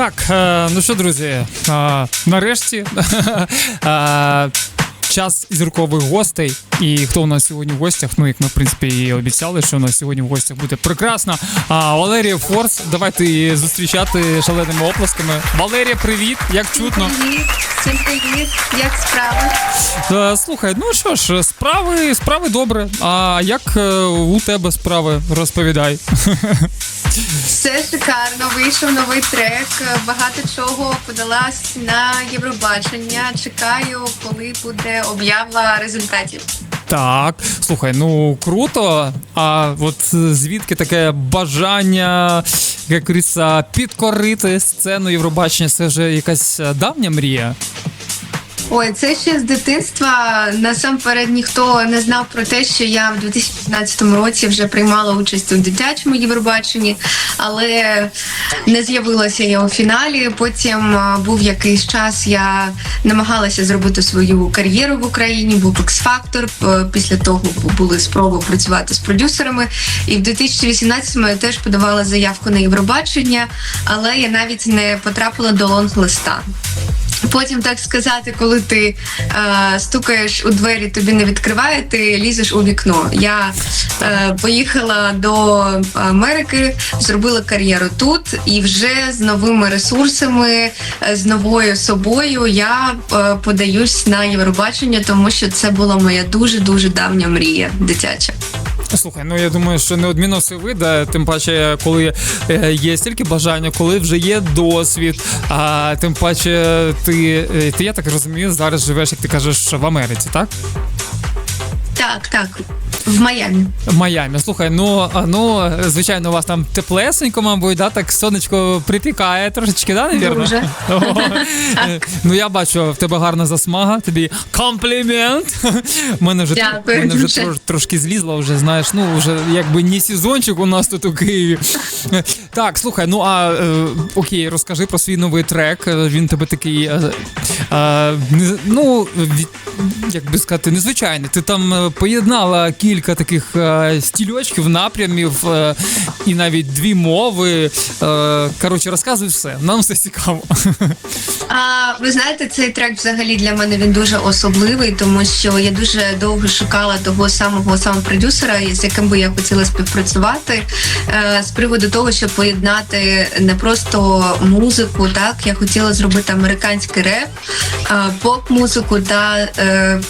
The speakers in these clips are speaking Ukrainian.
Так, е, ну що, друзі, е, нарешті е, час зіркових гостей. І хто у нас сьогодні в гостях? Ну, як ми в принципі і обіцяли, що у нас сьогодні в гостях буде прекрасна а, Валерія Форс. Давайте її зустрічати шаленими оплесками. Валерія, привіт! Як чутно? Привіт, всім привіт, як справи? Е, Слухай, ну що ж, справи, справи добре. А як е, у тебе справи? Розповідай. Все шикарно, вийшов новий трек, багато чого подалась на Євробачення. Чекаю, коли буде об'ява результатів. Так, слухай, ну круто. А от звідки таке бажання, як говориться, підкорити сцену Євробачення? Це вже якась давня мрія. Ой, це ще з дитинства. Насамперед ніхто не знав про те, що я в 2015 році вже приймала участь у дитячому Євробаченні, але не з'явилася я у фіналі. Потім був якийсь час, я намагалася зробити свою кар'єру в Україні, був X-Factor. Після того були спроби працювати з продюсерами. І в 2018-му я теж подавала заявку на Євробачення, але я навіть не потрапила до лонг-листа. Потім так сказати, коли ти е, стукаєш у двері, тобі не відкривають, ти лізеш у вікно. Я е, поїхала до Америки, зробила кар'єру тут, і вже з новими ресурсами, е, з новою собою я е, подаюсь на Євробачення, тому що це була моя дуже дуже давня мрія дитяча. Слухай, ну я думаю, що неодмінно все вийде, тим паче, коли е, є стільки бажання, коли вже є досвід. А тим паче, ти, е, ти я так розумію, зараз живеш, як ти кажеш, в Америці, так? Так, так, в Майамі. В Майамі. Слухай, ну ну звичайно, у вас там теплесенько, мабуть, да, так сонечко припікає трошечки, да, навірно? Дуже. Е, Ну я бачу, в тебе гарна засмага, тобі комплімент. У мене вже, мене вже трош, трошки злізло, вже знаєш, ну вже якби не сезончик у нас тут у Києві. Е, Так, слухай, ну а е, окей, розкажи про свій новий трек. Він тебе такий, ну як би сказати, незвичайний. Ти там поєднала кілька таких е, стільочків, напрямів е, і навіть дві мови. Е, Коротше, розказуй все. Нам все цікаво. А ви знаєте, цей трек взагалі для мене він дуже особливий, тому що я дуже довго шукала того самого самого продюсера, з яким би я хотіла співпрацювати е, з приводу того, щоб поєднати не просто музику. Так я хотіла зробити американський реп, е, поп-музику та е, е,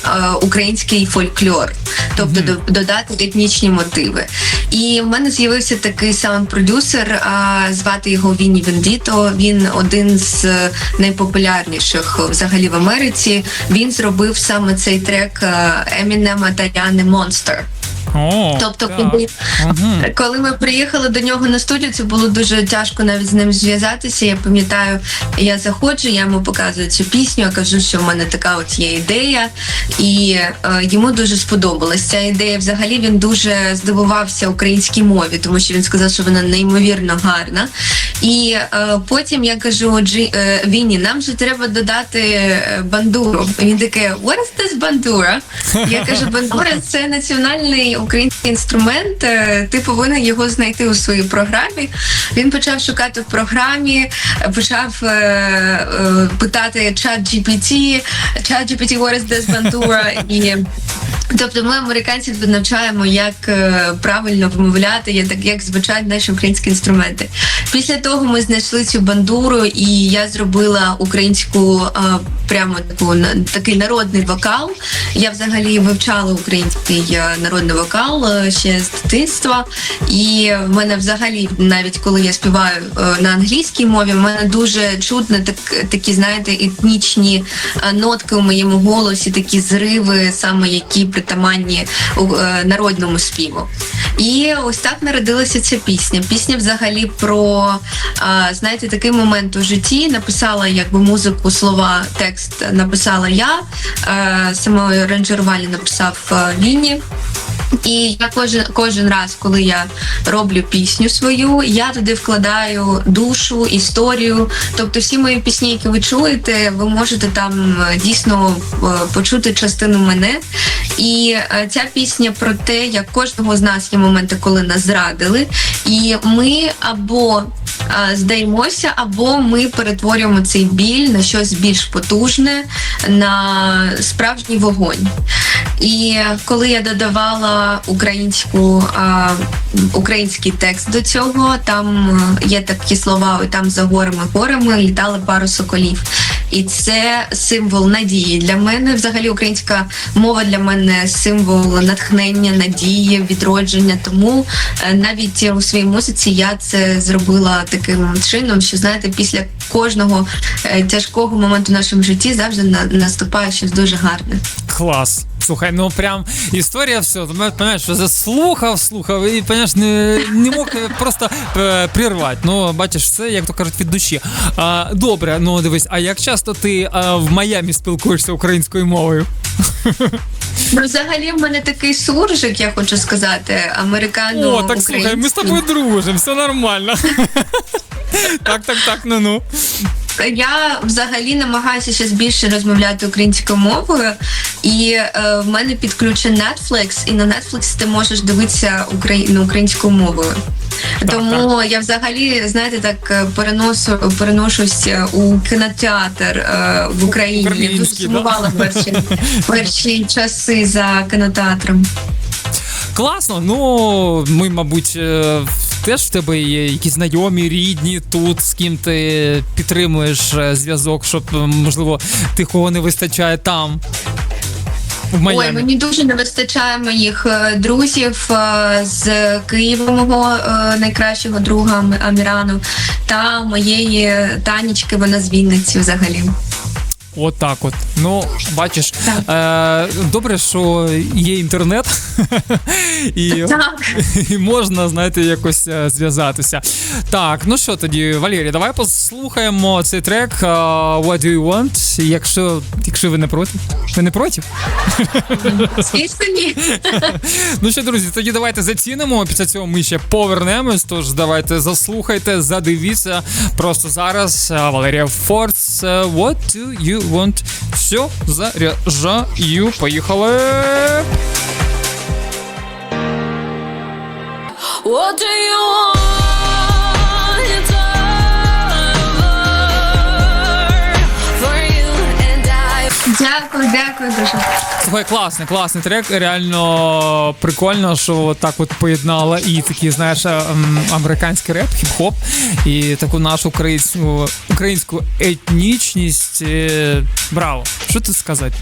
український фольклор, тобто додати етнічні мотиви. І в мене з'явився такий саунд-продюсер, звати його Вінні Вендіто. Він один з е, найпопулярніших взагалі в Америці. Він зробив саме цей трек Емінема та Монстер. О, Тобто, так. коли, коли ми приїхали до нього на студію, це було дуже тяжко навіть з ним зв'язатися. Я пам'ятаю, я заходжу, я йому показую цю пісню, я кажу, що в мене така от є ідея, і е, йому дуже сподобалась ця ідея. Взагалі він дуже здивувався українській мові, тому що він сказав, що вона неймовірно гарна. І е, потім я кажу, Джі, е, Вінні, нам же треба додати е, бандуру. Він таке, what is this бандура? Я кажу, бандура це національний український інструмент. е, Ти повинен його знайти у своїй програмі. Він почав шукати в програмі, почав е, е, питати чат GPT, чат GPT, what is this бандура? І Тобто ми американців навчаємо, як е, правильно вимовляти, як, як звучать наші українські інструменти. Після того ми знайшли цю бандуру, і я зробила українську е, прямо таку такий народний вокал. Я взагалі вивчала український народний вокал е, ще з дитинства. І в мене взагалі, навіть коли я співаю е, на англійській мові, в мене дуже чутно так, такі, знаєте, етнічні е, нотки у моєму голосі, такі зриви, саме які притаманні народному співу. І ось так народилася ця пісня. Пісня взагалі про знаєте, такий момент у житті. Написала якби музику, слова, текст написала я. Саме аранжирування написав Вінні. І я кожен кожен раз, коли я роблю пісню свою, я туди вкладаю душу, історію. Тобто, всі мої пісні, які ви чуєте, ви можете там е, дійсно е, почути частину мене. І е, ця пісня про те, як кожного з нас є моменти, коли нас зрадили, і ми або здаємося, або ми перетворюємо цей біль на щось більш потужне, на справжній вогонь. І коли я додавала українську український текст до цього, там е, є такі слова: там за горами горами літали пару соколів. І це символ надії для мене. Взагалі, українська мова для мене символ натхнення, надії, відродження. Тому е, навіть у своїй музиці я це зробила таким чином, що знаєте, після кожного е, тяжкого моменту в нашому житті завжди на- наступає щось дуже гарне. Клас. Слухай, ну прям історія все. Понимаєш, що заслухав, слухав, і понимаєш, не, не мог просто е, прервати. Ну, бачиш, це, як то кажуть, від душі. А, добре, ну дивись, а як часто ти а, в Майамі спілкуєшся українською мовою? Ну, взагалі, в мене такий суржик, я хочу сказати, американо. О, так слухай, ми з тобою дружимо, все нормально. Так, так, так, ну ну. Я взагалі намагаюся ще більше розмовляти українською мовою, і е, в мене підключений Netflix, і на Netflix ти можеш дивитися украї... ну, українською мовою. Тому я взагалі, знаєте, так е, переносу переношусь е, у кінотеатр е, в Україні. Я дуже Український, да? сумувала перші, перші часи за кінотеатром. Класно, ну ми, мабуть, е, теж в тебе є якісь знайомі, рідні тут, з ким ти підтримуєш е, зв'язок, щоб е, можливо тих, кого не вистачає там. В. Ой, мені дуже не вистачає моїх е, друзів з Києва, мого найкращого друга Амірану, та моєї Танічки, вона з Вінниці взагалі. От так от. Ну, бачиш, е, добре, що є інтернет, і, і можна, знаєте, якось е, зв'язатися. Так, ну що тоді, Валерій, давай послухаємо цей трек е, What Do You Want, якщо, якщо ви не проти. Ви не проти? Звісно, ні. Ну що, друзі, тоді давайте зацінимо. Після цього ми ще повернемось. Тож давайте заслухайте, задивіться. Просто зараз е, Валерія Форц. е, What do you want? Все, заряжаю. Поїхали. What do you want? Дякую, дуже. Слухай, класний, класний трек. Реально прикольно, що так от поєднала і такий, знаєш, ем, американський реп, хіп-хоп, і таку нашу українську, українську етнічність. Е, Браво! Що тут сказати?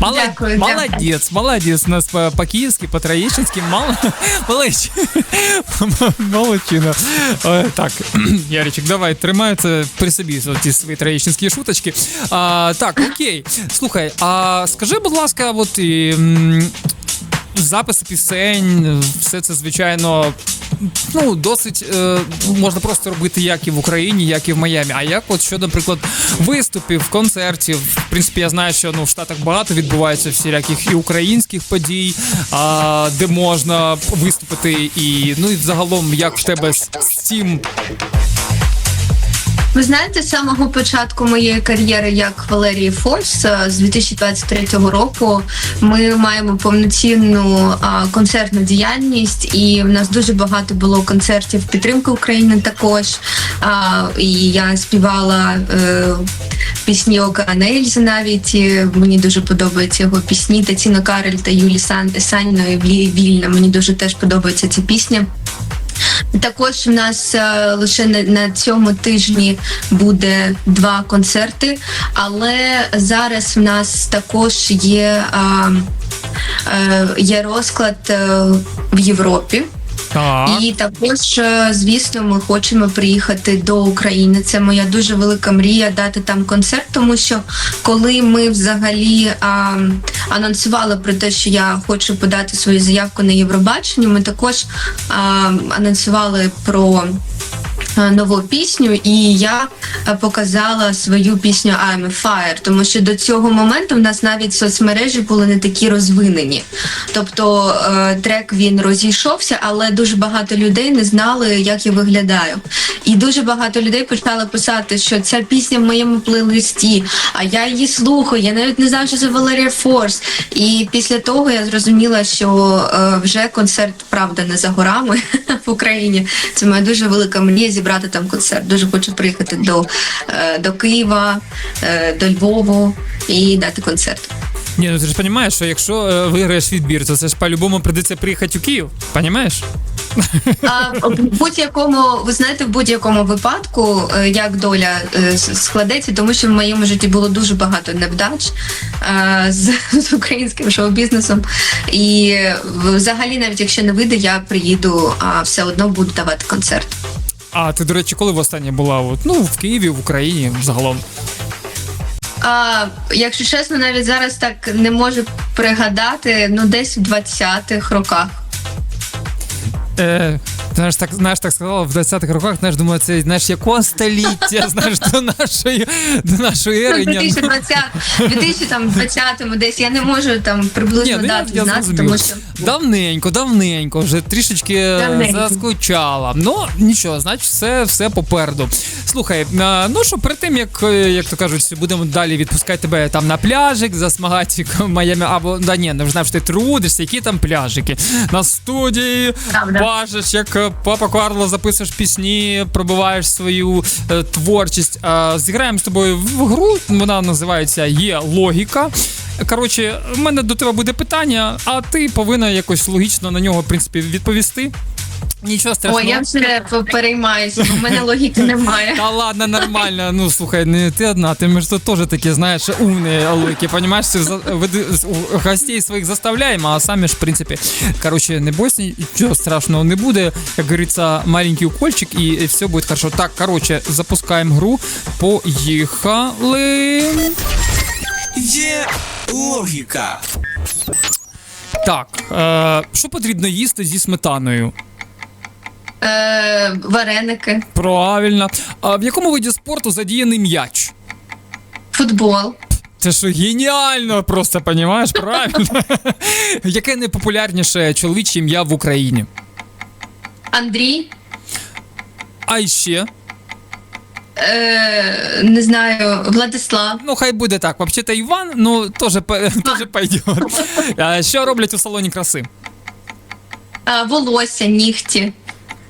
Молод... Дякую, молодець, молодець. У нас по- по-київськи, по-троєщинськи, мало... молодець. Молодчина. Е, Так, Яричек, давай, тримай це при собі, ці свої троєщинські шуточки. А, так, окей. Слухай, а скажи, будь ласка, от і, м, записи пісень, все це, звичайно, ну, досить е, можна просто робити як і в Україні, як і в Майамі. А як от щодо, наприклад, виступів, концертів? В принципі, я знаю, що ну, в Штатах багато відбувається всіляких і українських подій, а, де можна виступити, і ну і загалом, як в тебе з цим Ви знаєте, з самого початку моєї кар'єри як Валерії Форс е, з 2023 року ми маємо повноцінну концертну діяльність, і в нас дуже багато було концертів підтримки України також. І я співала е, пісні Океана Ельзи навіть. Мені дуже подобаються його пісні. Таціно Карель та Юлі Сан Саніної Вільна. Мені дуже теж подобається ця пісня. Також в нас е, лише на, цьому тижні буде два концерти, але зараз в нас також є, е, є розклад е, в Європі. Так. І також, е, звісно, ми хочемо приїхати до України. Це моя дуже велика мрія дати там концерт, тому що коли ми взагалі а, анонсували про те, що я хочу подати свою заявку на Євробачення, ми також а, анонсували про. Е, Нову пісню, і я е, показала свою пісню I'm a Fire, тому що до цього моменту в нас навіть соцмережі були не такі розвинені. Тобто е, трек він розійшовся, але дуже багато людей не знали, як я виглядаю. І дуже багато людей почали писати, що ця пісня в моєму плейлисті, а я її слухаю. Я навіть не знаю, що це Валерія Форс. І після того я зрозуміла, що вже концерт правда не за горами в Україні. Це моя дуже велика мрія зібрати там концерт. Дуже хочу приїхати до, е, до Києва, е, до Львову і дати концерт. Ні, ну ти ж розумієш, що якщо е, виграєш відбір, то це ж по-любому прийдеться приїхати у Київ. Понімаєш? А в будь-якому, ви знаєте, в будь-якому випадку, як доля складеться, тому що в моєму житті було дуже багато невдач з, з українським шоу-бізнесом. І взагалі, навіть якщо не вийде, я приїду, а все одно буду давати концерт. А ти, до речі, коли востаннє була? От, ну, в Києві, в Україні загалом. А, якщо чесно, навіть зараз так не можу пригадати, ну десь в 20-х роках. Е, знаєш, так, знаєш, так сказала, в 20-х роках, знаєш, думаю, це знаєш, якого століття, знаєш, до нашої, до нашої Ну, ери. в 2020, 2020 десь я не можу там приблизно Ні, ну, я, я знати, тому що Давненько, давненько, вже трішечки Давненько. заскучала. Ну нічого, значить, все, все попереду. Слухай, ну що, перед тим як, е, як то кажуть, будемо далі відпускати тебе там на пляжик, засмагати Майами, або да ні, не знаєш, ти трудишся, які там пляжики. На студії Правда. як е, папа Карло записуєш пісні, пробиваєш свою е, творчість. Е, зіграємо з тобою в гру. Вона називається Є логіка. Коротше, в мене до тебе буде питання, а ти повинна якось логічно на нього, в принципі, відповісти. Нічого страшного. Ой, я вже переймаюся, бо в мене логіки немає. Та ладно, нормально. Ну слухай, не ти одна, ти ми ж тут теж такі, знаєш, умні логіки, понімаєш, у- гостей своїх заставляємо, а самі ж, в принципі, коротше, не бойся, нічого страшного не буде. Як говориться, маленький укольчик і, і все буде хорошо. Так, коротше, запускаємо гру. Поїхали. Є логіка. Так, е, що потрібно їсти зі сметаною? Е, вареники, Правильно. А в якому виді спорту задіяний м'яч? футбол, Це що геніально, просто понімаєш, правильно? Яке найпопулярніше чоловіче ім'я в Україні? Андрій, А ще, е, не знаю, Владислав, ну хай буде так. Взагалі-то Іван, ну теж, по- теж пойде. А Що роблять у салоні краси? е, волосся, нігті.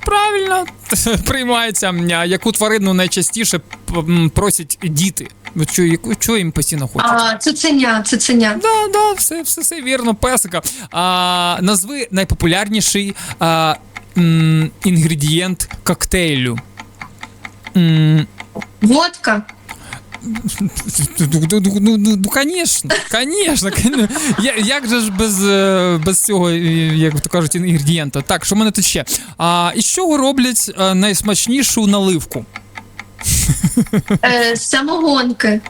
Правильно, приймається. Яку тварину найчастіше просять діти? Чого їм постійно хочуть? А, цуценя, цуценя. Да, да, все, все, все вірно, песика. А, назви найпопулярніший а, м, інгредієнт коктейлю. М, Водка. Ну, конечно, конечно, як же ж без, е, без цього, е, як то кажуть, інгредієнта? Так, що в мене тут ще? А, із чого роблять е, найсмачнішу наливку? Самогонки.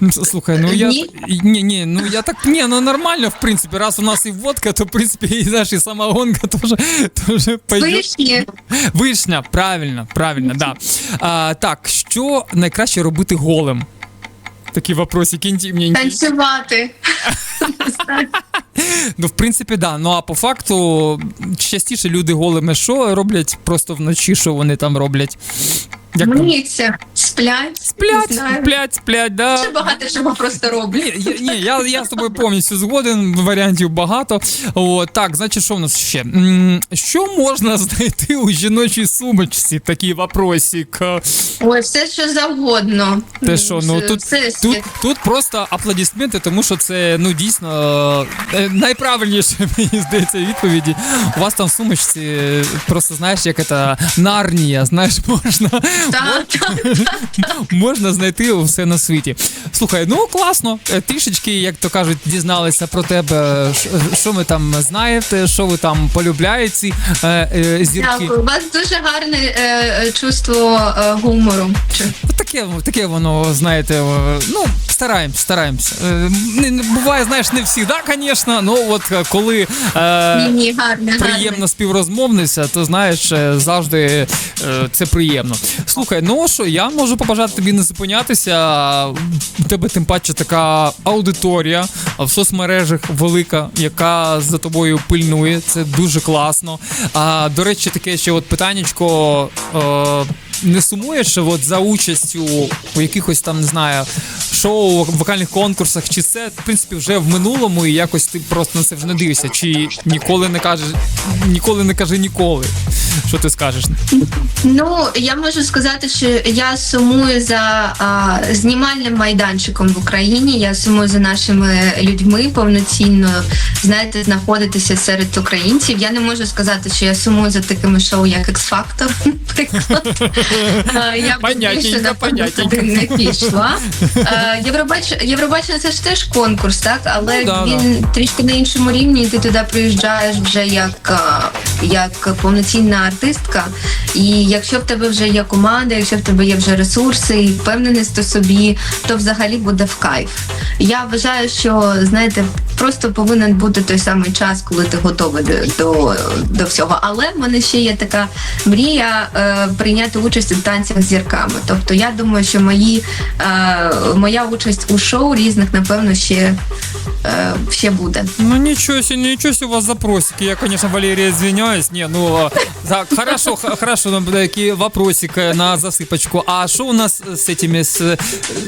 Слухай, ну я Ні? ні, ні, ну я так ні, ну нормально, в принципі, раз у нас і водка, то в принципі і знаєш, і самогонка теж теж пойде. Вишні. Вишня, правильно, правильно, да. А, так, що найкраще робити голим? Такі вопросики інтимні. Танцювати. Ну, в принципі, да. Ну а по факту частіше люди голими що роблять просто вночі, що вони там роблять? Як? Миються, сплять. Сплять, знаю. сплять, сплять, да. Дуже багато чого просто роблять. Ні, я, ні, я, я з тобою повністю згоден, варіантів багато. О, так, значить, що в нас ще? Що можна знайти у жіночій сумочці? Такий вопросик. Ой, все що завгодно. Те що, ну тут, все тут, тут просто аплодисменти, тому що це ну дійсно е, найправильніше, мені здається, відповіді. У вас там в сумочці е, просто знаєш, як це нарнія, знаєш, можна, Так, так. Можна знайти все на світі. Слухай, ну класно. Е, Трішечки, як то кажуть, дізналися про тебе, що ви там знаєте, що ви там полюбляєте, ці е, е, зірки. Дякую. У вас дуже гарне е, чувство е, гумору. Таке, таке воно, знаєте, е, ну, стараємось, стараємось. Е, Не, не- буває, знаєш, не всі, да, звісно, ну от коли е, Ні, ні, гарне, приємна гарне. співрозмовниця, то знаєш, завжди е, це приємно. Слухай, ну що, я можу побажати тобі не зупинятися. У тебе тим паче така аудиторія в соцмережах велика, яка за тобою пильнує. Це дуже класно. А до речі, таке ще от питаннячко. Е, не сумуєш от за участю у якихось там, не знаю, шоу, вокальних конкурсах, чи це в принципі вже в минулому і якось ти просто на це вже не дивишся, чи ніколи не кажеш, ніколи не кажи ніколи. Що ти скажеш? Ну я можу сказати, що я сумую за а, знімальним майданчиком в Україні. Я сумую за нашими людьми повноцінно знаєте, знаходитися серед українців. Я не можу сказати, що я сумую за такими шоу, як X-Factor, наприклад. А, Я більше, на понятненько. туди не пішла. А, Євробачення це ж теж конкурс, так? Але Ну, він трішки на іншому рівні, і ти туди приїжджаєш вже як, а, як повноцінна артистка. І якщо в тебе вже є команда, якщо в тебе є вже ресурси і впевненість у собі, то взагалі буде в кайф. Я вважаю, що знаєте, просто повинен бути той самий час, коли ти готовий до, до, всього. Але в мене ще є така мрія е, прийняти участь у танцях з зірками. Тобто я думаю, що мої, е, моя участь у шоу різних, напевно, ще, е, ще буде. Ну ничего себе, ничего себе у вас запросики. Я, конечно, Валерия, извиняюсь. Не, ну а, так, хорошо, х- хорошо, ну, такие вопросик э, на засыпочку. А что у нас с этими с,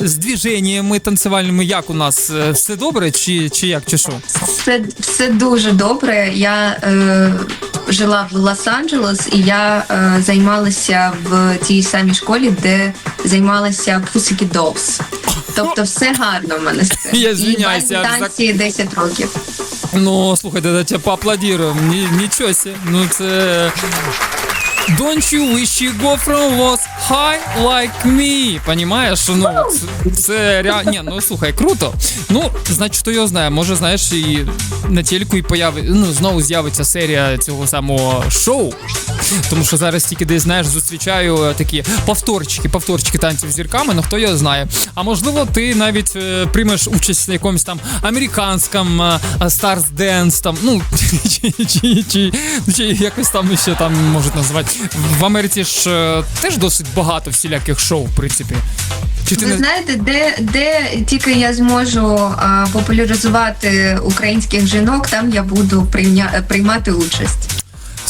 с движениями танцевальними? Як у нас Е, все добре, чи, чи як, чи що? Все, все дуже добре. Я е, жила в Лос-Анджелес і я е, займалася в тій самій школі, де займалася Pussycat Dolls. Тобто все гарно в мене з цим. Я І звиняюся, базі за- танці 10 років. Ну, слухайте, я тебе поаплодирую. Ні, нічого себе. Ну це. Don't you wish you go from was high like me? Понімаєш? Ну, це, реально. Ні, ну слухай, круто. Ну, значить, хто його знає, може, знаєш, і на телеку і появи, ну, знову з'явиться серія цього самого шоу. Тому що зараз тільки десь, знаєш, зустрічаю е, такі повторчики, повторчики танців зірками, ну хто його знає. А можливо, ти навіть е, приймеш участь в якомусь там американському е, Stars Dance, там, ну, чи, чи, чи, чи якось там ще там можуть назвати. В Америці ж е, теж досить багато всіляких шоу, в принципі. Чи ти Ви не знаєте, де, де тільки я зможу а, популяризувати українських жінок, там я буду прийня, приймати участь.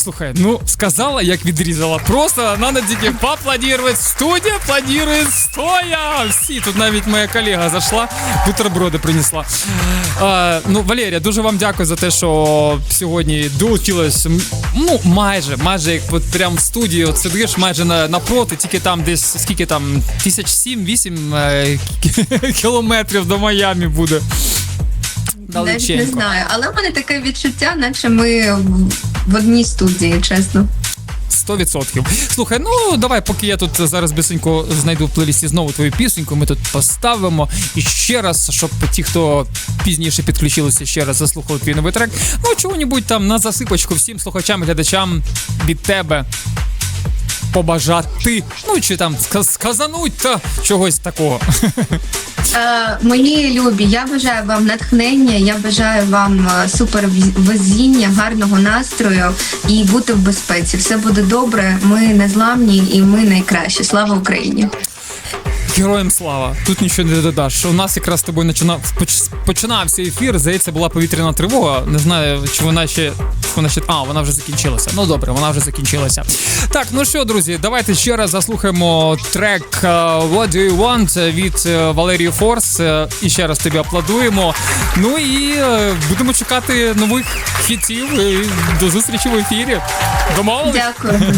Слухай, ну сказала, як відрізала. Просто надо тільки поаплодувати. Студія аплодирує стоя. Всі тут навіть моя колега зайшла, бутерброди принесла. А, ну, Валерія, дуже вам дякую за те, що сьогодні долучилась. м, Ну, майже, майже як от прям в студії от сидиш майже на, напроти, тільки там десь скільки там, тисяч сім-вісім е, кілометрів до Майамі буде. Навіть не знаю, але в мене таке відчуття, наче ми в, одній студії, чесно. 100%. Слухай, ну давай, поки я тут зараз бісенько знайду в плейлісті знову твою пісеньку, ми тут поставимо. І ще раз, щоб ті, хто пізніше підключилися, ще раз заслухали твій новий трек. Ну, чого-небудь там на засипочку всім слухачам глядачам від тебе. Побажати, ну чи там сказануть та чогось такого. Е, мої любі, я бажаю вам натхнення, я бажаю вам супер супервезіння, гарного настрою і бути в безпеці. Все буде добре. Ми незламні і ми найкращі. Слава Україні! Героям слава. Тут нічого не додаш. У нас якраз з тобою починав, починався ефір. Здається, була повітряна тривога. Не знаю, чи вона ще. Вона ще. А, вона вже закінчилася. Ну добре, вона вже закінчилася. Так, ну що, друзі, давайте ще раз заслухаємо трек е, What Do You Want від е, Валерії Форс. Е, І ще раз тобі аплодуємо. Ну і будемо чекати нових хітів. І До зустрічі в ефірі. Домовились? Дякую.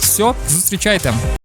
Все, зустрічайте.